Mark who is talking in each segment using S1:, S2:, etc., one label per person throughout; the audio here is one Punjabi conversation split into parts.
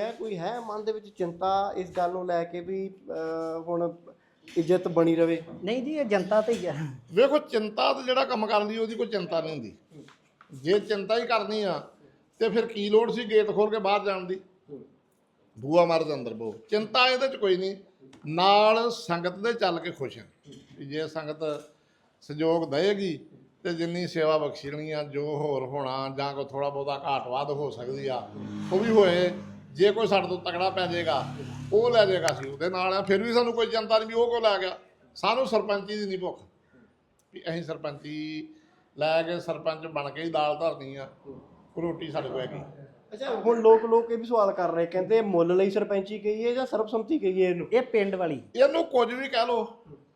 S1: ਹੈ ਕੋਈ ਹੈ ਮਨ ਦੇ ਵਿੱਚ ਚਿੰਤਾ ਇਸ ਗੱਲ ਨੂੰ ਲੈ ਕੇ ਵੀ ਅਹ, ਹੁਣ ਇੱਜ਼ਤ ਬਣੀ ਰਵੇ?
S2: ਨਹੀਂ ਜੀ ਇਹ ਜਨਤਾ ਤੇ ਹੀ ਆ।
S3: ਵੇਖੋ ਚਿੰਤਾ ਤੇ ਜਿਹੜਾ ਕੰਮ ਕਰਨ ਦੀ ਉਹਦੀ ਕੋਈ ਚਿੰਤਾ ਨਹੀਂ ਹੁੰਦੀ। ਜੇ ਚਿੰਤਾ ਹੀ ਕਰਨੀ ਆ ਤੇ ਫਿਰ ਕੀ ਲੋੜ ਸੀ ਗੇਟ ਖੋਲ ਕੇ ਬਾਹਰ ਜਾਣ ਦੀ? ਬੂਆ ਮਾਰ ਦੇ ਅੰਦਰ ਬੋ ਚਿੰਤਾ ਇਹਦੇ ਚ ਕੋਈ ਨਹੀਂ। ਨਾਲ ਸੰਗਤ ਦੇ ਚੱਲ ਕੇ ਖੁਸ਼ ਹਾਂ ਵੀ ਜੇ ਸੰਗਤ ਸਹਿਯੋਗ ਦੇਏਗੀ ਤੇ ਜਿੰਨੀ ਸੇਵਾ ਬਖਸ਼ਣੀ ਆ ਜੋ ਹੋਰ ਹੋਣਾ ਜਾਂ ਕੋਈ ਥੋੜਾ ਬਹੁਤਾ ਘਾਟ ਵਾਧ ਹੋ ਸਕਦੀ ਆ ਉਹ ਵੀ ਹੋਏ। ਜੇ ਕੋਈ ਸਾਡੇ ਤੋਂ ਤਕੜਾ ਪੈ ਜਾਏਗਾ ਉਹ ਲੈ ਜਾਏਗਾ ਸੀ ਉਹਦੇ ਨਾਲ ਆ ਫਿਰ ਵੀ ਸਾਨੂੰ ਕੋਈ ਚਿੰਤਾ ਨਹੀਂ ਵੀ ਉਹ ਕੋ ਲੈ ਗਿਆ। ਸਾਨੂੰ ਸਰਪੰਚੀ ਦੀ ਨਹੀਂ ਭੁੱਖ। ਵੀ ਅਸੀਂ ਸਰਪੰਚੀ ਲੈ ਕੇ ਸਰਪੰਚ ਬਣ ਕੇ ਹੀ ਦਾਲ ਧਰਨੀ ਆ ਰੋਟੀ ਸਾਡੇ ਕੋਲ ਹੈਗੀ।
S1: ਅੱਛਾ ਹੁਣ ਲੋਕ ਲੋਕ ਇਹ ਵੀ ਸਵਾਲ ਕਰ ਰਹੇ ਕਹਿੰਦੇ ਮੁੱਲ ਲਈ ਸਰਪੰਚੀ ਕਹੀਏ ਜਾਂ ਸਰਬਸੰਮਤੀ ਕਹੀਏ ਇਹਨੂੰ?
S2: ਇਹ ਪਿੰਡ ਵਾਲੀ।
S3: ਇਹਨੂੰ ਕੁਝ ਵੀ ਕਹਿ ਲੋ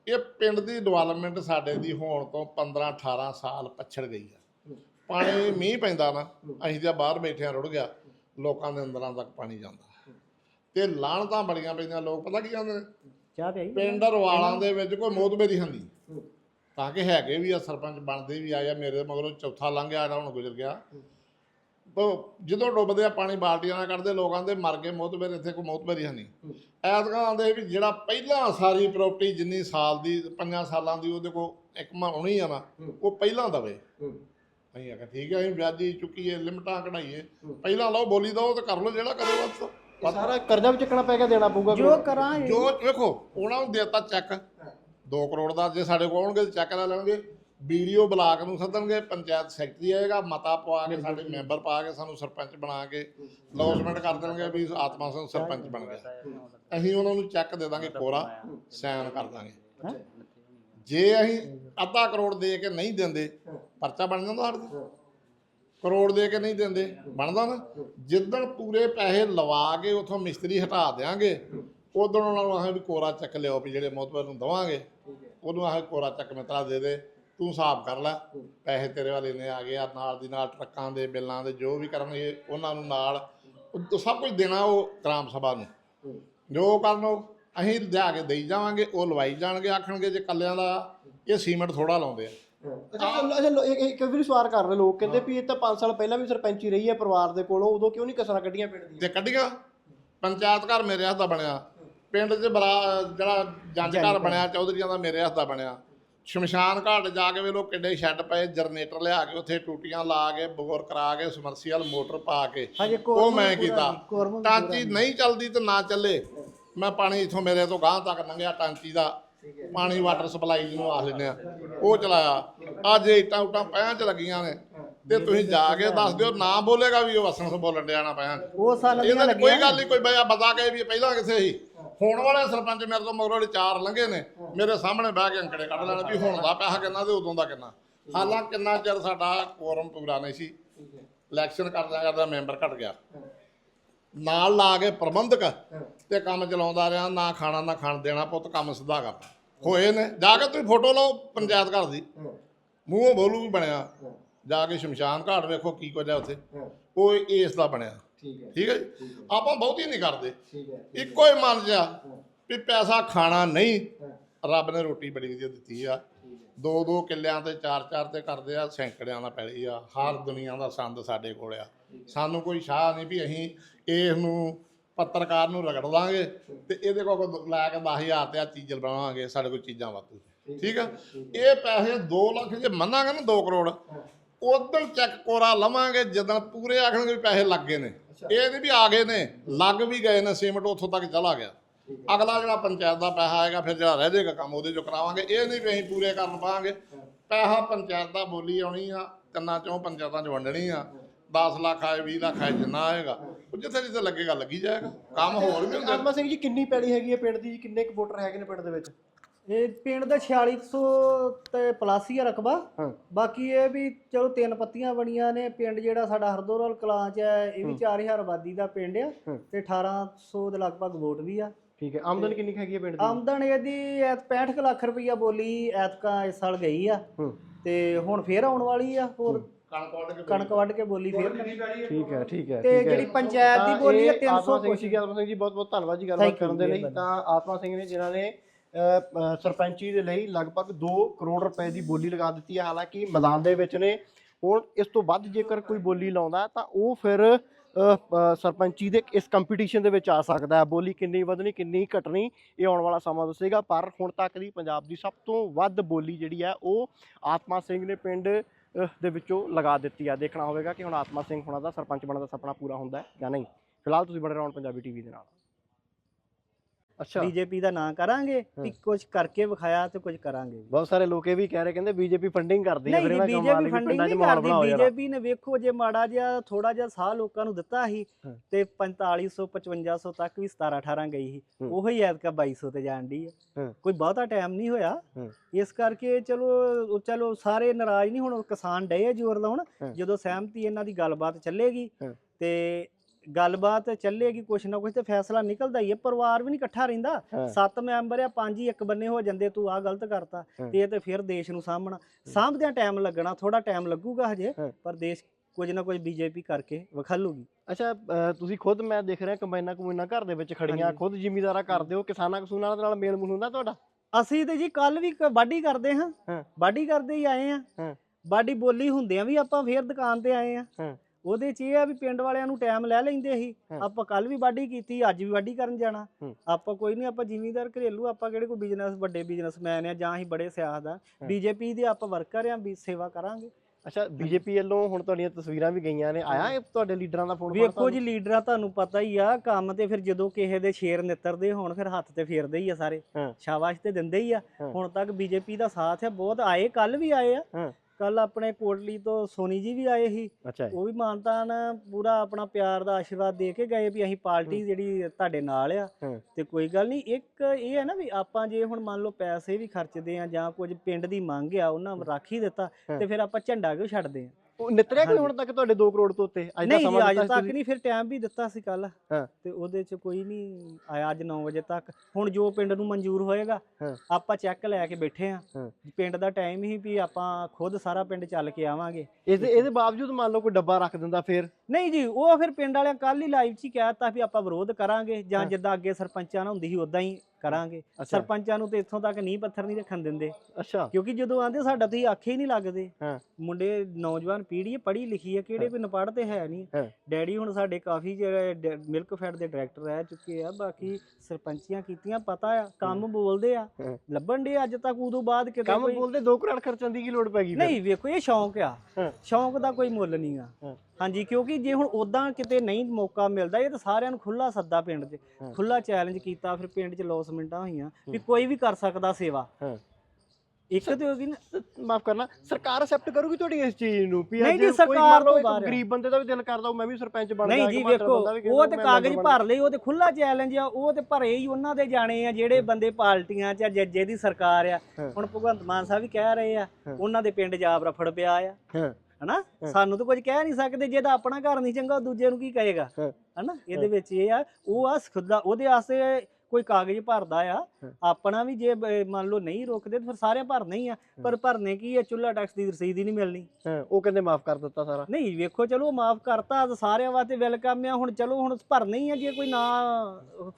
S3: ਇਹ ਪਿੰਡ ਦੀ ਡਿਵੈਲਪਮੈਂਟ ਸਾਡੇ ਦੀ ਹੋਣ ਤੋਂ 15 18 ਸਾਲ ਪਛੜ ਗਈ ਆ। ਪਾਣੀ ਮੀਂਹ ਪੈਂਦਾ ਨਾ ਅਸੀਂ ਤਾਂ ਬਾਹਰ ਬੈਠਿਆਂ ਰੁੜ ਗਿਆ। ਲੋਕਾਂ ਦੇ ਅੰਦਰਾਂ ਤੱਕ ਪਾਣੀ ਜਾਂਦਾ। ਤੇ ਲਾਹਣਤਾਂ ਬੜੀਆਂ ਪੈਂਦੀਆਂ ਲੋਕ ਪਤਾ ਕੀ ਕਹਿੰਦੇ ਨੇ?
S2: ਚਾਹ ਪਿਆਈ?
S3: ਪਿੰਡ ਰਵਾਲਾਂ ਦੇ ਵਿੱਚ ਕੋਈ ਮੋਤਬੇਰੀ ਹੁੰਦੀ। ਤਾਂ ਕਿ ਹੈਗੇ ਵੀ ਆ ਸਰਪੰਚ ਬਣਦੇ ਵੀ ਆਇਆ ਮੇਰੇ ਮਗਰੋਂ ਚੌਥਾ ਲੰਘ ਗਿਆ ਜਿਹੜਾ ਹੁਣ ਗੁਜ਼ਰ ਗਿਆ। ਤੋ ਜਦੋਂ ਡੁੱਬਦੇ ਆ ਪਾਣੀ ਬਾਲਟੀਆਂ ਨਾਲ ਕੱਢਦੇ ਲੋਕਾਂ ਦੇ ਮਰ ਗਏ ਮੋਤਬੇਰ ਇੱਥੇ ਕੋਈ ਮੋਤਬੇਰੀ ਨਹੀਂ। ਐਤਕਾਂ ਆਂਦੇ ਵੀ ਜਿਹੜਾ ਪਹਿਲਾਂ ਸਾਰੀ ਪ੍ਰਾਪਰਟੀ ਜਿੰਨੀ ਸਾਲ ਦੀ ਪੰਜਾਂ ਸਾਲਾਂ ਦੀ ਉਹਦੇ ਕੋ ਇੱਕ ਹੋਣੀ ਆ ਨਾ ਉਹ ਪਹਿਲਾਂ ਦਵੇ। ਅਸੀਂ ਆਖਿਆ ਠੀਕ ਹੈ ਅਸੀਂ ਵਿਆਜੀ ਚੁੱਕੀਏ ਲਿਮਟਾਂ ਕਢਾਈਏ। ਪਹਿਲਾਂ ਲਓ ਬੋਲੀ ਦੋ ਤੇ ਕਰ ਲਓ ਜਿਹੜਾ ਕਰੇ
S1: ਇਹ ਸਾਰਾ ਕਰਜ਼ਾ ਵੀ ਚੱਕਣਾ ਪੈ ਗਿਆ ਦੇਣਾ ਪਊਗਾ
S2: ਜੋ ਕਰਾਂਗੇ
S3: ਜੋ ਵੇਖੋ ਉਹਨਾਂ ਨੂੰ ਦੇਤਾ ਚੈੱਕ 2 ਕਰੋੜ ਦਾ ਜੇ ਸਾਡੇ ਕੋਲ ਆਉਣਗੇ ਚੈੱਕ ਲੈ ਲੈਣਗੇ। ਵੀਡੀਓ ਬਲਾਕ ਨੂੰ ਸੱਦਣਗੇ ਪੰਚਾਇਤ ਸੈਕਟਰੀ ਆਏਗਾ ਮਤਾ ਪਵਾ ਕੇ ਸਾਡੇ ਮੈਂਬਰ ਪਾ ਕੇ ਸਾਨੂੰ ਸਰਪੰਚ ਬਣਾ ਕੇ ਲੌਸਮੈਂਟ ਕਰ ਦੇਣਗੇ ਵੀ ਆਤਮਾ ਸਿੰਘ ਸਰਪੰਚ ਬਣ ਗਿਆ। ਅਸੀਂ ਉਹਨਾਂ ਨੂੰ ਚੈੱਕ ਦੇ ਦਾਂਗੇ ਕੋਰਾ ਸਾਈਨ ਕਰ ਦਾਂਗੇ। ਜੇ ਅਸੀਂ ਅੱਧਾ ਕਰੋੜ ਦੇ ਕੇ ਨਹੀਂ ਦਿੰਦੇ, ਪਰਚਾ ਬਣ ਜਾਂਦਾ ਸਾਡੇ ਕਰੋੜ ਦੇ ਕੇ ਨਹੀਂ ਦਿੰਦੇ, ਬਣਦਾ ਨਾ। ਜਿੱਦਣ ਪੂਰੇ ਪੈਸੇ ਲਵਾ ਕੇ ਉਥੋਂ ਮਿਸਤਰੀ ਹਟਾ ਦੇਾਂਗੇ ਉਦੋਂ ਉਹਨਾਂ ਨੂੰ ਆਹ ਵੀ ਕੋਰਾ ਚੱਕ ਲਿਓ ਵੀ ਜਿਹੜੇ ਮੋਤਬਰ ਨੂੰ ਦਵਾਂਗੇ, ਉਹਨੂੰ ਆਹ ਕੋਰਾ ਚੱਕ ਮਿੱਤਰਾ ਦੇ ਦੇ, ਤੂੰ ਹਿਸਾਬ ਕਰ ਲੈ, ਪੈਸੇ ਤੇਰੇ ਵਾਲੇ ਨੇ ਆ ਗਏ ਆ, ਨਾਲ ਦੀ ਨਾਲ ਟਰੱਕਾਂ ਦੇ, ਬਿੱਲਾਂ ਦੇ, ਜੋ ਵੀ ਕਰਨਗੇ, ਉਹਨਾਂ ਨੂੰ ਨਾਲ ਸਭ ਕੁਝ ਦੇਣਾ ਉਹ ਗ੍ਰਾਮ ਸਭਾ ਨੂੰ। ਜੋ ਕਰਨ ਉਹ ਅਸੀਂ ਲਿਆ ਕੇ ਦੇਈ ਜਾਵਾਂਗੇ ਉਹ ਲਵਾਈ ਜਾਣਗੇ ਆਖਣਗੇ ਜੇ ਕੱਲਿਆਂ ਦਾ ਇਹ ਸੀਮੈਂਟ ਥੋੜਾ ਲਾਉਂਦੇ ਆ।
S1: ਅੱਛਾ ਅੱਛਾ ਲੋ- ਇੱਕ ਇੱਕ ਵੀ ਸਵਾਲ ਕਰ ਰਹੇ ਲੋਕ ਕਹਿੰਦੇ ਵੀ ਇਹ ਤਾਂ 5 ਸਾਲ ਪਹਿਲਾਂ ਵੀ ਸਰਪੰਚੀ ਰਹੀ ਹੈ ਪਰਿਵਾਰ ਦੇ ਕੋਲੋਂ ਉਦੋਂ ਕਿਉਂ ਨਹੀਂ ਕਸਰਾਂ ਕੱਢੀਆਂ ਪਿੰਡ ਦੀਆਂ?
S3: ਤੇ ਕੱਢੀਆਂ ਪੰਚਾਇਤ ਘਰ ਮੇਰੇ ਹੱਥ ਦਾ ਬਣਿਆ ਪਿੰਡ 'ਚ ਬਰਾ ਜਿਹੜਾ ਜੰਜ ਘਰ ਬਣਿਆ ਚੌਧਰੀਆਂ ਦਾ ਮੇਰੇ ਹੱਥ ਦਾ ਬਣਿਆ ਸ਼ਮਸ਼ਾਨ ਘਾਟ ਜਾ ਕੇ ਵੇਲੋ ਕਿੱਡੇ ਸ਼ੈੱਡ ਪਏ ਜਨਰੇਟਰ ਲਿਆ ਕੇ ਉੱਥੇ ਟੂਟੀਆਂ ਲਾ ਕੇ ਬੋਰ ਕਰਾ ਕੇ ਸਮਰਸੀਅਲ ਮੋਟਰ ਪਾ ਕੇ
S2: ਹਜੇ
S3: ਉਹ ਮੈਂ ਕੀਤਾ।
S2: ਵੀ
S3: ਟਾਂਚੀ ਨਹੀਂ ਚੱਲਦੀ ਤੇ ਨਾ ਚੱਲੇ। ਮੈਂ ਪਾਣੀ ਇਥੋਂ ਮੇਰੇ ਤੋਂ ਗਾਂਹ ਤੱਕ ਲੰਘਿਆ ਟਾਂਚੀ ਦਾ। ਪਾਣੀ ਵਾਟਰ ਸਪਲਾਈ ਜਿਹਨੂੰ ਆਖ ਲੈਂਦੇ ਆ। ਉਹ ਚਲਾਇਆ। ਅੱਜ ਇੱਟਾਂ ਉਟਾਂ ਪੈਆਂ ਚ ਲੱਗੀਆਂ ਨੇ। ਤੇ ਤੁਸੀਂ ਜਾ ਕੇ ਦੱਸ ਦਿਓ ਨਾ ਬੋਲੇਗਾ ਵੀ ਉਹ ਵਸਣ ਤੋਂ ਬੋਲਣ ਡਿਆ ਨਾ ਪੈਆਂ 'ਚ।
S2: ਉਹ ਸਾਲ ਦੀਆਂ
S3: ਦੀ ਕੋਈ
S2: ਲੱਗੀਆਂ
S3: ਗੱਲ ਨਹੀਂ ਕੋਈ ਬਿਆ ਬਤਾ ਕੇ ਵੀ ਪਹਿਲਾਂ ਕਿੱਥੇ ਸੀ। ਹੁਣ ਵਾਲੇ ਸਰਪੰਚ ਮੇਰੇ ਤੋਂ ਮਗਰੋਂ ਵਾਲੇ ਚਾਰ ਲੰਘੇ ਨੇ। ਮੇਰੇ ਸਾਹਮਣੇ ਬਹਿ ਕੇ ਅੰਕੜੇ ਕੱਢ ਲੈਣੇ ਵੀ ਹੁਣ ਦਾ ਪੈਸਾ ਕਿੰਨਾ ਤੇ ਉਦੋਂ ਦਾ ਕਿੰਨਾ। ਹਾਲਾਂ ਕਿੰਨਾ ਚਿਰ ਸਾਡਾ ਕੋਰਮ ਪੂਰਾ ਨਹੀਂ ਸੀ। ਇਲੈਕਸ਼ਨ ਕਰਦਾ ਕਰਦਾ ਮੈਂਬਰ ਘਟ ਗਿਆ। ਨਾਲ ਲਾ ਕੇ ਪ੍ਰਬੰਧਕ ਤੇ ਕੰਮ ਚਲਾਉਂਦਾ ਰਿਹਾ ਨਾ ਖਾਣਾ ਨਾ ਖਾਣ ਦੇਣਾ ਪੁੱਤ ਕੰਮ ਸਿੱਧਾ ਕਰ। ਹੋਏ ਨੇ ਜਾ ਕੇ ਤੁਸੀਂ ਫੋਟੋ ਲਓ ਪੰਚਾਇਤ ਘਰ ਦੀ। ਮੂੰਹੋਂ ਬੋਲੂ ਵੀ ਬਣਿਆ। ਜਾ ਕੇ ਸ਼ਮਸ਼ਾਨ ਘਾਟ ਵੇਖੋ ਕੀ ਕੁਝ ਹੈ ਉੱਥੇ। ਉਹ ਇਸ ਦਾ ਬਣਿਆ।
S1: ਠੀਕ ਹੈ।
S3: ਠੀਕ ਹੈ ਜੀ? ਆਪਾਂ ਬਹੁਤੀ ਨਹੀਂ ਕਰਦੇ।
S1: ਠੀਕ ਹੈ।
S3: ਇੱਕੋ ਹੀ ਮਨ ਜਾ ਵੀ ਪੈਸਾ ਖਾਣਾ ਨਹੀਂ। ਰੱਬ ਨੇ ਰੋਟੀ ਬੜੀ ਵਧੀਆ ਦਿੱਤੀ ਆ। ਦੋ ਦੋ ਕਿੱਲਿਆਂ ਤੇ ਚਾਰ ਚਾਰ ਤੇ ਕਰਦੇ ਆ ਸੈਂਕੜਿਆਂ ਦਾ ਪੈਲੀ ਆ। ਹਰ ਦੁਨੀਆ ਦਾ ਸੰਦ ਸਾਡੇ ਕੋਲ ਆ। ਸਾਨੂੰ ਕੋਈ ਸ਼ਾਹ ਨਹੀਂ ਵੀ ਅਸੀਂ ਇਸ ਨੂੰ ਪੱਤਰਕਾਰ ਨੂੰ ਰਗੜ ਦਾਂਗੇ ਤੇ ਇਹਦੇ ਕੋਲ ਲੈ ਕੇ 10000 ਤੇ ਆ ਚੀਜ਼ ਬਣਾਵਾਂਗੇ ਸਾਡੇ ਕੋਲ ਚੀਜ਼ਾਂ ਵਾਧੂ। ਠੀਕ ਆ? ਇਹ ਪੈਸੇ 2 ਲੱਖ ਜੇ ਮੰਨਾਂਗੇ ਨਾ 2 ਕਰੋੜ ਉਦੋਂ ਚੈੱਕ ਕੋਰਾ ਲਵਾਂਗੇ ਜਦੋਂ ਪੂਰੇ ਆਖਣਗੇ ਪੈਸੇ ਲੱਗ ਗਏ ਨੇ। ਇਹ ਨਹੀਂ ਵੀ ਆ ਗਏ ਨੇ ਲੱਗ ਵੀ ਗਏ ਨੇ ਸੀਮਟ ਉੱਥੋਂ ਤੱਕ ਚਲਾ ਗਿਆ। ਅਗਲਾ ਜਿਹੜਾ ਪੰਚਾਇਤ ਦਾ ਪੈਸਾ ਆਏਗਾ ਫਿਰ ਜਿਹੜਾ ਰਹਿ ਜਾਏਗਾ ਕੰਮ ਉਹਦੇ ਚੋਂ ਕਰਾਵਾਂਗੇ। ਇਹ ਨਹੀਂ ਵੀ ਅਸੀਂ ਪੂਰੇ ਕਰਨ ਪਾਵਾਂਗੇ। ਪੈਸਾ ਪੰਚਾਇਤ ਦਾ ਬੋਲੀ ਆਉਣੀ ਆ ਤਿੰਨਾਂ ਚੋਂ ਪੰਚਾਇਤਾਂ ਚ ਵੰਡਣੀ ਆ। 10 ਲੱਖ ਆਏ 20 ਲੱਖ ਆਏ ਜਿੰਨਾ ਆਏਗਾ ਉਹ ਜਿੱਥੇ ਜਿੱਥੇ ਲੱਗੇਗਾ ਲੱਗੀ ਜਾਏਗਾ। ਕੰਮ ਹੋਰ ਵੀ ਹੁੰਦੇ।
S1: ਆਤਮਾ ਸਿੰਘ ਜੀ ਕਿੰਨੀ ਪੈਲੀ ਹੈਗੀ ਹੈ ਪਿੰਡ ਦੀ? ਜੀ? ਕਿੰਨੇ ਕੁ ਵੋਟਰ ਹੈਗੇ ਨੇ ਪਿੰਡ ਦੇ ਵਿੱਚ?
S2: ਇਹ ਪਿੰਡ ਦਾ 4600 ਤੇ ਪਲੱਸ ਹੀ ਆ ਰਕਬਾ।
S1: ਹਾਂ।
S2: ਬਾਕੀ ਇਹ ਵੀ ਚਲੋ ਤਿੰਨ ਪੱਤੀਆਂ ਬਣੀਆਂ ਨੇ। ਪਿੰਡ ਜਿਹੜਾ ਸਾਡਾ ਹਰਦੋਰਲ ਕਲਾਂ ਚ ਹੈ ਇਹ ਵੀ 4000 ਆਬਾਦੀ ਦਾ ਪਿੰਡ ਆ
S1: ਹੂੰ।
S2: ਤੇ 1800 ਦੇ ਲਗਭਗ ਵੋਟ ਵੀ ਆ।
S1: ਠੀਕ ਹੈ। ਆਮਦਨ ਕਿੰਨੀ ਕੁ ਹੈਗੀ ਹੈ ਪਿੰਡ ਦੀ?
S2: ਆਮਦਨ ਇਹਦੀ ਐਤ 65 ਕੁ ਲੱਖ ਰੁਪਈਆ ਬੋਲੀ ਐਤਕਾਂ ਇਸ ਸਾਲ ਗਈ ਆ।
S1: ਹੂੰ।
S2: ਤੇ ਹੁਣ ਫੇਰ ਆਉਣ ਵਾਲੀ ਆ ਹੋਰ।
S3: ਕਣਕ ਵੱਢ ਕੇ
S2: ਕਣਕ ਵੱਢ ਕੇ ਬੋਲੀ ਫੇਰ।
S1: ਠੀਕ ਹੈ ਠੀਕ ਹੈ
S2: ਤੇ
S1: ਠੀਕ ਹੈ।
S2: ਜਿਹੜੀ ਪੰਚਾਇਤ ਦੀ ਬੋਲੀ
S1: ਇਹ
S2: 300
S1: ਆਤਮਾ ਸਿੰਘ
S2: ਕੁਛ।
S1: ਜੀ ਆਤਮਾ ਸਿੰਘ ਜੀ ਬਹੁਤ ਬਹੁਤ ਧੰਨਵਾਦ ਜੀ ਗੱਲਬਾਤ ਕਰਨ ਦੇ ਲਈ। ਤਾਂ ਆਤਮਾ ਸਿੰਘ ਨੇ ਜਿਨ੍ਹਾਂ ਨੇ ਸਰਪੰਚੀ ਦੇ ਲਈ ਲਗਭਗ 2 ਕਰੋੜ ਰੁਪਏ ਦੀ ਬੋਲੀ ਲਗਾ ਦਿੱਤੀ ਹੈ। ਹਾਲਾਂਕਿ ਮੈਦਾਨ ਦੇ ਵਿੱਚ ਨੇ। ਹੁਣ ਇਸ ਤੋਂ ਵੱਧ ਜੇਕਰ ਕੋਈ ਬੋਲੀ ਲਾਉਂਦਾ ਤਾਂ ਉਹ ਫਿਰ ਸਰਪੰਚੀ ਦੇ ਇਸ ਕੰਪੀਟੀਸ਼ਨ ਦੇ ਵਿੱਚ ਆ ਸਕਦਾ ਹੈ। ਬੋਲੀ ਕਿੰਨੀ ਵਧਣੀ ਕਿੰਨੀ ਘਟਣੀ ਇਹ ਆਉਣ ਵਾਲਾ ਸਮਾਂ ਦੱਸੇਗਾ। ਪਰ ਹੁਣ ਤੱਕ ਦੀ ਪੰਜਾਬ ਦੀ ਸਭ ਤੋਂ ਵੱਧ ਬੋਲੀ ਜਿਹੜੀ ਹੈ ਉਹ ਆਤਮਾ ਸਿੰਘ ਨੇ ਪਿੰਡ ਦੇ ਵਿੱਚੋਂ ਲਗਾ ਦਿੱਤੀ ਆ। ਦੇਖਣਾ ਹੋਵੇਗਾ ਕਿ ਹੁਣ ਆਤਮਾ ਸਿੰਘ ਹੁਣਾਂ ਦਾ ਸਰਪੰਚ ਬਣਨ ਦਾ ਸੁਪਨਾ ਪੂਰਾ ਹੁੰਦਾ ਹੈ ਜਾਂ ਨਹੀਂ। ਫਿਲਹਾਲ ਤੁਸੀਂ ਬਣੇ ਰਹੋ ਹੁਣ ਪੰਜਾਬੀ ਟੀਵੀ ਦੇ ਨਾਲ। ਅੱਛਾ
S2: ਬੀਜੇਪੀ ਦਾ ਨਾਂ ਕਰਾਂਗੇ ਵੀ। ਕੁਝ ਕਰਕੇ ਵਿਖਾਇਆ ਤੇ ਕੁਝ ਕਰਾਂਗੇ
S1: ਬਹੁਤ ਸਾਰੇ ਲੋਕ ਇਹ ਵੀ ਕਹਿ ਰਹੇ ਕਹਿੰਦੇ ਬੀਜੇਪੀ ਫੰਡਿੰਗ ਕਰਦੀ ਹੈ ਇਹਨਾਂ ਕੰਮਾਂ
S2: ਬੀਜੇਪੀ ਫੰਡਿੰਗ ਨਹੀਂ ਕਰਦੀ ਬੀਜੇਪੀ ਨੇ ਵੇਖੋ ਜੇ ਮਾੜਾ ਜਿਹਾ ਥੋੜਾ ਜਿਹਾ ਸਾਹ ਲੋਕਾਂ ਨੂੰ ਦਿੱਤਾ ਸੀ। ਤੇ 4500 5500 ਤੱਕ ਵੀ 17 18 ਗਈ ਸੀ। ਉਹੀ ਐਤਕਾ 2200 ਤੇ ਜਾਣ ਦੀ
S1: ਹਾਂ।
S2: ਕੋਈ ਬਹੁਤਾ ਟਾਈਮ ਨਹੀਂ ਹੋਇਆ। ਇਸ ਕਰਕੇ ਚਲੋ ਚਲੋ ਸਾਰੇ ਨਾਰਾਜ਼ ਨਹੀਂ ਹੁਣ ਕਿਸਾਨ ਡਏ ਜ਼ੋਰ ਲਾਉਣ। ਜਦੋਂ ਸਹਿਮਤੀ ਇਹਨਾਂ ਦੀ ਗੱਲਬਾਤ ਚੱਲੇਗੀ। ਤੇ ਗੱਲਬਾਤ ਚੱਲੇਗੀ ਕੁਛ ਨਾ ਕੁਛ ਤੇ ਫੈਸਲਾ ਨਿਕਲਦਾ ਹੀ ਹੈ ਪਰਿਵਾਰ ਵੀ ਨਹੀਂ ਇਕੱਠਾ ਰਹਿੰਦਾ। ਸੱਤ ਮੈਂਬਰ ਆ ਪੰਜ ਹੀ ਇੱਕ ਬੰਨੇ ਹੋ ਜਾਂਦੇ ਤੂੰ ਆ ਗਲਤ ਕਰਤਾ। ਤੇ ਇਹ ਤੇ ਫਿਰ ਦੇਸ਼ ਨੂੰ ਸਾਂਭਣਾ ਸਾਂਭਦਿਆਂ ਟਾਈਮ ਲੱਗਣਾ ਥੋੜਾ ਟਾਈਮ ਲੱਗੂਗਾ ਹਜੇ। ਪਰ ਦੇਸ਼ ਕੁਝ ਨਾ ਕੁਝ ਬੀਜੇਪੀ ਕਰਕੇ ਵਿਖਾਲੂਗੀ
S1: ਅੱਛਾ ਤੁਸੀਂ ਖੁਦ ਮੈਂ ਦੇਖ ਰਿਹਾ ਕੰਬਾਈਨਾਂ ਕਮੂਨਾ ਘਰ ਦੇ ਵਿੱਚ ਖੜੀਆਂ। ਖੁਦ ਜ਼ਿਮੀਦਾਰਾ ਕਰਦੇ ਹੋ ਕਿਸਾਨਾਂ ਕਸੂਨਾਂ ਨਾਲ ਮੇਲ ਮੂਲ ਹੁੰਦਾ ਤੁਹਾਡਾ
S2: ਅਸੀਂ ਤੇ ਜੀ ਕੱਲ ਵੀ ਵਾਢੀ ਕਰਦੇ ਹਾਂ। ਵਾਢੀ ਕਰਦੇ ਹੀ ਆਏ। ਆ ਵਾਢੀ ਬੋਲੀ ਹੁੰਦਿਆਂ ਵੀ ਆਪਾਂ ਫੇਰ ਦੁਕਾਨ ਤੇ ਆਏ ਆ। ਉਹਦੇ ਚ ਇਹ ਆ ਵੀ ਪਿੰਡ ਵਾਲਿਆਂ ਨੂੰ ਟਾਈਮ ਲੈ ਲੈਂਦੇ ਸੀ। ਆਪਾਂ ਕੱਲ ਵੀ ਵਾਢੀ ਕੀਤੀ ਅੱਜ ਵੀ ਵਾਢੀ ਕਰਨ ਜਾਣਾ। ਆਪਾਂ ਕੋਈ ਨਹੀਂ ਆਪਾਂ ਜ਼ਿਮੀਂਦਾਰ ਘਰੇਲੂ ਆਪਾਂ ਕਿਹੜੇ ਕੋਈ ਬਿਜ਼ਨਸ ਵੱਡੇ ਬਿਜ਼ਨਸਮੈਨ ਆ ਜਾਂ ਅਸੀਂ ਬੜੇ ਸਿਆਸਤ ਆ। ਬੀਜੇਪੀ ਦੇ ਆਪਾਂ ਵਰਕਰ ਆ ਵੀ ਸੇਵਾ ਕਰਾਂਗੇ
S1: ਅੱਛਾ ਬੀਜੇਪੀ ਵੱਲੋਂ ਹੁਣ ਤੁਹਾਡੀਆਂ ਤਸਵੀਰਾਂ ਵੀ ਗਈਆਂ ਨੇ ਆਇਆ ਇਹ ਤੁਹਾਡੇ ਲੀਡਰਾਂ ਦਾ ਫੋਨ
S2: ਵੇਖੋ ਜੀ ਲੀਡਰਾਂ ਤੁਹਾਨੂੰ ਪਤਾ ਹੀ ਆ ਕੰਮ ਤੇ ਫਿਰ ਜਦੋਂ ਕਿਸੇ ਦੇ ਸ਼ੇਰ ਨਿੱਤਰਦੇ ਹੋਣ ਫਿਰ ਹੱਥ ਤੇ ਫੇਰਦੇ ਹੀ ਆ ਸਾਰੇ। ਸ਼ਾਬਾਸ਼ ਤੇ ਦਿੰਦੇ ਹੀ ਆ। ਹੁਣ ਤੱਕ ਬੀਜੇਪੀ ਦਾ ਸਾਥ ਹੈ ਬਹੁਤ ਆਏ ਕੱਲ ਵੀ ਆਏ ਆ। ਕੱਲ ਆਪਣੇ ਕੋਟਲੀ ਤੋਂ ਸੋਨੀ ਜੀ ਵੀ ਆਏ ਸੀ
S1: ਅੱਛਾ ਜੀ।
S2: ਉਹ ਵੀ ਮਾਨਤਾਨ ਪੂਰਾ ਆਪਣਾ ਪਿਆਰ ਦਾ ਆਸ਼ੀਰਵਾਦ ਦੇ ਕੇ ਗਏ ਵੀ ਅਸੀਂ ਪਾਰਟੀ ਜਿਹੜੀ ਤੁਹਾਡੇ ਨਾਲ ਆ
S1: ਹਾਂ।
S2: ਤੇ ਕੋਈ ਗੱਲ ਨਹੀਂ ਇੱਕ ਇਹ ਹੈ ਨਾ ਵੀ ਆਪਾਂ ਜੇ ਹੁਣ ਮੰਨ ਲਓ ਪੈਸੇ ਵੀ ਖਰਚਦੇ ਆ ਜਾਂ ਕੁਝ ਪਿੰਡ ਦੀ ਮੰਗ ਆ ਉਹਨਾਂ ਰੱਖ ਹੀ ਦਿੱਤਾ। ਤੇ ਫਿਰ ਆਪਾਂ ਝੰਡਾ ਕਿਉਂ ਛੱਡਦੇ ਆ
S1: ਉਹ ਨਿਤਰਿਆ ਕਿ। ਹੁਣ ਤੱਕ ਤੁਹਾਡੇ 2 ਕਰੋੜ ਤੋਂ ਉੱਤੇ ਅੱਜ ਦਾ
S2: ਨਹੀਂ
S1: ਸਮਾਂ
S2: ਜੀ ਅੱਜ
S1: ਦਿੱਤਾ
S2: ਤੱਕ? ਨਹੀਂ ਫਿਰ ਟਾਈਮ ਵੀ ਦਿੱਤਾ ਸੀ ਕੱਲ
S1: ਹਾਂ।
S2: ਤੇ ਉਹਦੇ ਚ ਕੋਈ ਨਹੀਂ ਆਇਆ ਅੱਜ 9 ਵਜੇ ਤੱਕ ਹੁਣ ਜੋ ਪਿੰਡ ਨੂੰ ਮਨਜ਼ੂਰ ਹੋਏਗਾ
S1: ਹਾਂ।
S2: ਆਪਾਂ ਚੈੱਕ ਲੈ ਕੇ ਬੈਠੇ ਆ
S1: ਹਾਂ।
S2: ਪਿੰਡ ਦਾ ਟਾਈਮ ਹੀ ਵੀ ਆਪਾਂ ਖੁਦ ਸਾਰਾ ਪਿੰਡ ਚੱਲ ਕੇ ਆਵਾਂਗੇ
S1: ਇਹਦੇ ਇਹਦੇ ਬਾਵਜੂਦ ਮੰਨ ਲਓ ਕੋਈ ਡੱਬਾ ਰੱਖ ਦਿੰਦਾ ਫਿਰ
S2: ਨਹੀਂ ਜੀ ਉਹ ਫਿਰ ਪਿੰਡ ਵਾਲਿਆਂ ਕੱਲ ਹੀ ਲਾਈਵ 'ਚ ਹੀ ਕਹਿਤਾ ਵੀ ਆਪਾਂ ਵਿਰੋਧ ਕਰਾਂਗੇ ਜਾਂ
S1: ਹਾਂ।
S2: ਜਿੱਦਾਂ ਅੱਗੇ ਸਰਪੰਚਾਂ ਨਾਲ ਹੁੰਦੀ ਸੀ ਉਦਾਂ ਹੀ ਕਰਾਂਗੇ ਸਰਪੰਚਾਂ ਨੂੰ ਤੇ ਇੱਥੋਂ ਤੱਕ ਨਹੀਂ ਪੱਥਰ ਨਹੀਂ ਰੱਖਣ ਦਿੰਦੇ
S1: ਅੱਛਾ
S2: ਕਿਉਂਕਿ ਜਦੋਂ ਆਂਦੇ ਸਾਡਾ ਤੁਸੀਂ ਆਖੇ ਹੀ ਨਹੀਂ ਲੱਗਦੇ
S1: ਹਾਂ।
S2: ਮੁੰਡੇ ਨੌਜਵਾਨ ਪੀੜ੍ਹੀ ਪੜ੍ਹੀ ਲਿਖੀ ਹੈ ਕਿਹੜੇ ਕੋਈ ਨਪੜ ਤੇ ਹੈ ਨਹੀਂ। ਡੈਡੀ ਹੁਣ ਸਾਡੇ ਕਾਫੀ ਜਿਹੜੇ ਮਿਲਕ ਫੈਡ ਦੇ ਡਾਇਰੈਕਟਰ ਰਹਿ ਚੁੱਕੇ ਆ ਬਾਕੀ ਸਰਪੰਚੀਆਂ ਕੀਤੀਆਂ ਪਤਾ ਆ ਕੰਮ ਬੋਲਦੇ ਆ। ਲੱਭਣ ਦੇ ਅੱਜ ਤੱਕ ਉਦੋਂ ਬਾਅਦ ਕਿਤੇ
S1: ਕੰਮ ਬੋਲਦੇ 2 ਕਰੋੜ ਖਰਚਣ ਦੀ ਕੀ ਲੋੜ ਪੈ ਗਈ?
S2: ਨਹੀਂ ਵੇਖੋ ਇਹ ਸ਼ੌਂਕ ਆ। ਸ਼ੌਂਕ ਦਾ ਕੋਈ ਮੁੱਲ ਨਹੀਂ ਆ। ਹਾਂਜੀ ਕਿਉਂਕਿ ਜੇ ਹੁਣ ਉਦਾਂ ਕਿਤੇ ਨਹੀਂ ਮੌਕਾ ਮਿਲਦਾ ਇਹ ਤਾਂ ਸਾਰਿਆਂ ਨੂੰ ਖੁੱਲਾ ਸੱਦਾ ਪਿੰਡ 'ਚ। ਖੁੱਲਾ ਚੈਲੰਜ ਕੀਤਾ ਫਿਰ ਪਿੰਡ 'ਚ ਲੌਸਮੈਂਟਾਂ ਹੋਈਆਂ ਵੀ ਕੋਈ ਵੀ ਕਰ ਸਕਦਾ ਸੇਵਾ
S1: ਹਾਂ।
S2: ਇੱਕ ਤੇ ਹੋ ਗਈ ਨਾ
S1: ਮਾਫ ਕਰਨਾ ਸਰਕਾਰ ਅਸੈਪਟ ਕਰੂਗੀ ਤੁਹਾਡੀ ਇਸ ਚੀਜ਼ ਨੂੰ ਵੀ
S2: ਨਹੀਂ ਜੀ, ਸਰਕਾਰ ਤੋਂ ਬਾਹਰ।
S1: ਗਰੀਬ ਬੰਦੇ ਦਾ ਵੀ ਦਿਲ ਕਰਦਾ ਮੈਂ ਵੀ ਸਰਪੰਚ ਬਣ
S2: ਨਹੀਂ
S1: ਜਾ
S2: ਜੀ ਵੇਖੋ ਉਹ ਤੇ ਕਾਗਜ਼ ਭਰ ਲਈ ਉਹ ਤੇ ਖੁੱਲਾ ਚੈਲੰਜ ਆ ਉਹ ਤੇ ਭਰੇ ਹੀ ਉਹਨਾਂ ਦੇ ਜਾਣੇ ਆ ਜਿਹੜੇ ਬੰਦੇ ਪਾਰਟੀਆਂ 'ਚ ਆ, ਜੇ ਜਿਹਦੀ ਸਰਕਾਰ ਆ। ਹੁਣ ਭਗਵੰਤ ਮਾਨ ਸਾਹਿਬ ਵੀ ਕਹਿ ਰਹੇ ਆ। ਉਹਨਾਂ ਦੇ ਪਿੰਡ ਜਾਬ ਰਫੜ ਪਿਆ ਆ। ਹਨਾ। ਸਾਨੂੰ ਤਾਂ ਕੁਝ ਕਹਿ ਨਹੀਂ ਸਕਦੇ ਜਿਹਦਾ ਆਪਣਾ ਘਰ ਨਹੀਂ ਚੰਗਾ ਦੂਜੇ ਨੂੰ ਕੀ ਕਹੇਗਾ। ਹਨਾ ਇਹਦੇ ਵਿੱਚ ਇਹ ਆ ਉਹ ਆ ਖੁਦਾ ਉਹਦੇ ਵਾਸਤੇ ਕੋਈ ਕਾਗਜ਼ ਭਰਦਾ ਆ। ਆਪਣਾ ਵੀ ਜੇ ਬ- ਮੰਨ ਲਓ ਨਹੀਂ ਰੋਕਦੇ ਤਾਂ ਫਿਰ ਸਾਰੇ ਭਰਨੇ ਹੀ ਆ। ਪਰ ਭਰਨੇ ਕੀ ਆ ਚੁੱਲਾ ਟੈਕਸ ਦੀ ਰਸੀਦ ਹੀ ਨਹੀਂ ਮਿਲਣੀ।
S1: ਹਾਂ ਉਹ ਕਹਿੰਦੇ ਮਾਫ ਕਰ ਦਿੱਤਾ ਸਾਰਾ।
S2: ਨਹੀਂ ਵੇਖੋ ਚਲੋ ਮਾਫ ਕਰਤਾ ਤਾਂ ਸਾਰਿਆਂ ਵਾਸਤੇ ਵੈਲਕਮ ਆ ਹੁਣ ਚਲੋ ਹੁਣ ਭਰਨੇ ਹੀ ਆ ਜੇ ਕੋਈ ਨਾ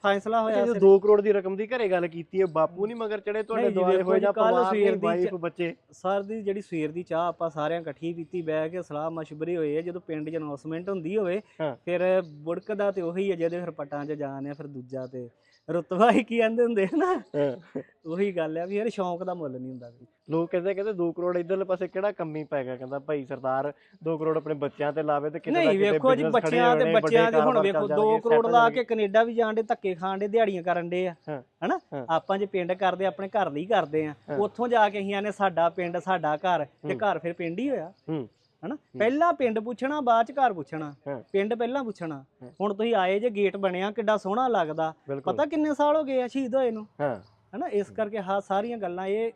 S2: ਫੈਸਲਾ ਹੋਇਆ
S1: ਜੇ
S2: ਸਿਰ-
S1: 2 ਕਰੋੜ ਦੀ ਰਕਮ ਦੀ ਘਰੇ ਗੱਲ ਕੀਤੀ ਹੈ ਬਾਪੂ ਨਹੀਂ ਮਗਰ ਚੜੇ ਤੁਹਾਡੇ
S2: ਨਹੀਂ ਜੀ,
S1: ਦੁਆਲੇ
S2: ਵੇਖੋ
S1: ਹੋਏ
S2: ਜੀ,
S1: ਜਾਂ
S2: ਕੱਲ੍ਹ
S1: ਪਰਿਵਾਰ
S2: ਸਵੇਰ
S1: ਦੀ
S2: ਦੀ
S1: ਵਾਈਫ
S2: ਚ-
S1: ਬੱਚੇ।
S2: ਸਰ ਦੀ ਜਿਹੜੀ ਸਵੇਰ ਦੀ ਚਾਹ ਆਪਾਂ ਸਾਰਿਆਂ ਇਕੱਠੀ ਪੀਤੀ ਬਹਿ ਕੇ ਸਲਾਹ ਮਸ਼ਵਰੇ ਹੋਏ ਆ ਜਦੋਂ ਪਿੰਡ 'ਚ ਅਨਾਉਂਸਮੈਂਟ ਹੁੰਦੀ ਹੋਵੇ
S1: ਹਾਂ।
S2: ਫਿਰ ਬੁੜਕਦਾ ਤੇ ਉਹੀ ਆ ਜਿਹਦੇ ਫਿਰ ਪਟਾਂ 'ਚ ਜਾਣ ਆ ਫਿਰ ਦੂਜਾ ਤੇ ਰੁਤਬਾ ਹੀ ਕੀ ਕਹਿੰਦੇ ਹੁੰਦੇ ਆ ਨਾ
S1: ਹਾਂ।
S2: ਉਹੀ ਗੱਲ ਆ ਵੀ ਯਾਰ ਸ਼ੌਂਕ ਦਾ ਮੁੱਲ ਨਹੀਂ ਹੁੰਦਾ ਵੀ।
S1: ਲੋਕ ਕਹਿੰਦੇ ਕਹਿੰਦੇ 2 ਕਰੋੜ ਇਧਰਲੇ ਪਾਸੇ ਕਿਹੜਾ ਕੰਮੀ ਪੈ ਗਿਆ ਕਹਿੰਦਾ ਭਾਈ ਸਰਦਾਰ 2 ਕਰੋੜ ਆਪਣੇ ਬੱਚਿਆਂ ਤੇ ਲਾਵੇ ਤੇ ਕਿਤੇ ਨਾ
S2: ਨਹੀਂ
S1: ਕਿਤੇ
S2: ਵੇਖੋ ਜੀ
S1: business ਖੜੇ
S2: ਬੱਚਿਆਂ
S1: ਹੋਣੇ, ਵੱਡੇ
S2: ਬੱਚਿਆਂ ਦੇ ਹੁਣ
S1: ਕਾਰੋਬਾਰ
S2: ਵੇਖੋ
S1: ਚੱਲ
S2: 2
S1: ਜਾਣਗੇ,
S2: ਕਰੋੜ
S1: settle
S2: ਲਾ ਕੇ ਕੈਨੇਡਾ ਵੀ ਜਾਣ ਦੇ ਧੱਕੇ ਖਾਣ ਦੇ ਦਿਹਾੜੀਆਂ ਕਰਨ ਦੇ ਆ
S1: ਹਾਂ,
S2: ਹਨਾ
S1: ਹਾਂ।
S2: ਆਪਾਂ ਜੇ ਪਿੰਡ ਕਰਦੇ ਆਪਣੇ ਘਰ ਲਈ ਕਰਦੇ ਆ
S1: ਹਾਂ।
S2: ਉੱਥੋਂ ਜਾ ਕੇ ਅਸੀਂ ਆਨੇ ਸਾਡਾ ਪਿੰਡ ਸਾਡਾ ਘਰ ਤੇ
S1: ਹੂੰ।
S2: ਘਰ ਫਿਰ ਪਿੰਡ ਹੀ ਹੋਇਆ
S1: ਹੂੰ।
S2: ਹਨਾ? ਪਹਿਲਾਂ ਪਿੰਡ ਪੁੱਛਣਾ ਬਾਅਦ ਚ ਘਰ ਪੁੱਛਣਾ। ਪਿੰਡ ਪਹਿਲਾਂ ਪੁੱਛਣਾ। ਹੁਣ ਤੁਸੀਂ ਆਏ ਜੇ ਗੇਟ ਬਣਿਆ ਕਿੱਡਾ ਸੋਹਣਾ ਲੱਗਦਾ। ਪਤਾ ਕਿੰਨੇ ਸਾਲ ਹੋ ਗਏ ਆ ਸ਼ਹੀਦ ਹੋਏ ਨੂੰ?
S1: ਹਾਂ।
S2: ਹਨਾ? ਇਸ ਕਰਕੇ ਹਾਂ ਸਾਰੀਆਂ ਗੱਲਾਂ ਇਹ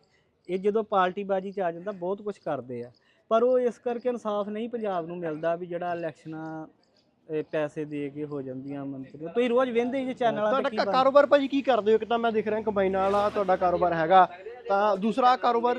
S2: ਇਹ ਜਦੋਂ ਪਾਰਟੀ ਬਾਜੀ ਚ ਆ ਜਾਂਦਾ ਬਹੁਤ ਕੁਝ ਕਰਦੇ ਆ। ਪਰ ਉਹ ਇਸ ਕਰਕੇ ਇਨਸਾਫ ਨਹੀਂ ਪੰਜਾਬ ਨੂੰ ਮਿਲਦਾ ਵੀ ਜਿਹੜਾ ਇਲੈਕਸ਼ਨਾਂ ਇਹ ਪੈਸੇ ਦੇ ਕੇ ਹੋ ਜਾਂਦੀਆਂ ਮੰਤਰੀ ਤੁਸੀਂ ਰੋਜ਼ ਵੇਂਦੇ ਜੇ ਚੈਨਲਾਂ ਤੇ
S1: ਤੁਹਾਡਾ। ਕਾਰੋਬਾਰ ਭਾਜੀ ਕੀ ਕਰਦੇ ਹੋ? ਇੱਕ ਤਾਂ ਮੈਂ ਦੇਖ ਰਿਹਾ ਕੰਬਾਈਨ ਵਾਲਾ ਤੁਹਾਡਾ ਕਾਰੋਬਾਰ ਹੈਗਾ। ਤਾਂ ਦੂਸਰਾ ਕਾਰੋਬਾਰ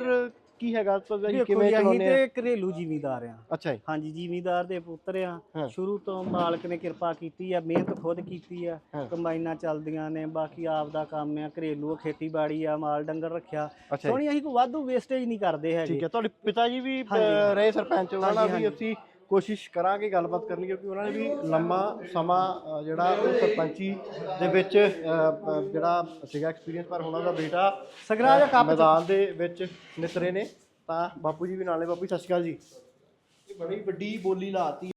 S1: ਕੀ ਹੈਗਾ
S2: ਵੇਖੋ
S1: ਕਿਵੇਂ ਚਲਾਉਂਦੇ ਆ
S2: ਤੇ ਘਰੇਲੂ ਜ਼ਿਮੀਂਦਾਰ ਆ
S1: ਅੱਛਾ ਜੀ।
S2: ਹਾਂਜੀ ਜ਼ਿਮੀਂਦਾਰ ਦੇ ਪੁੱਤਰ ਆ। ਸ਼ੁਰੂ ਤੋਂ ਮਾਲਕ ਨੇ ਕਿਰਪਾ ਕੀਤੀ ਆ ਮਿਹਨਤ ਖੁਦ ਕੀਤੀ ਆ। ਕੰਬਾਈਨਾਂ ਚੱਲਦੀਆਂ ਨੇ ਬਾਕੀ ਆਪ ਦਾ ਕੰਮ ਆ ਘਰੇਲੂ ਖੇਤੀਬਾੜੀ ਆ ਮਾਲ ਡੰਗਰ ਰੱਖਿਆ। ਸੋਹਣੀ ਅਸੀਂ ਕੋਈ ਵਾਧੂ ਵੇਸਟੇਜ ਨਹੀਂ ਕਰਦੇ ਹੈਗੇ।
S1: ਠੀਕ ਹੈ ਤੁਹਾਡੇ ਪਿਤਾ ਜੀ ਵੀ। ਰਹੇ ਸਰਪੰਚ ਉਹਨਾਂ ਵੀ ਅਸੀਂ ਕੋਸ਼ਿਸ਼ ਕਰਾਂਗੇ ਗੱਲਬਾਤ ਕਰਨੀ ਕਿਉਂਕਿ ਉਹਨਾਂ ਨੇ ਵੀ ਲੰਮਾ ਸਮਾਂ ਜਿਹੜਾ ਉਹ ਸਰਪੰਚੀ ਦੇ ਵਿੱਚ ਜਿਹੜਾ ਸੀਗਾ ਐਕਸਪੀਰੀਅੰਸ ਪਰ ਹੁਣ ਉਹਦਾ ਬੇਟਾ
S2: ਸਗਰਾਜ
S1: ਅ,
S2: ਕੱਪ ਚ-
S1: ਮੈਦਾਨ ਦੇ ਵਿੱਚ ਨਿਤਰੇ ਨੇ। ਤਾਂ ਬਾਪੂ ਜੀ ਵੀ ਨਾਲ ਨੇ। ਬਾਪੂ ਜੀ ਸਤਿ ਸ਼੍ਰੀ ਅਕਾਲ ਜੀ। ਇਹ ਬੜੀ ਵੱਡੀ ਬੋਲੀ ਲਾਤੀ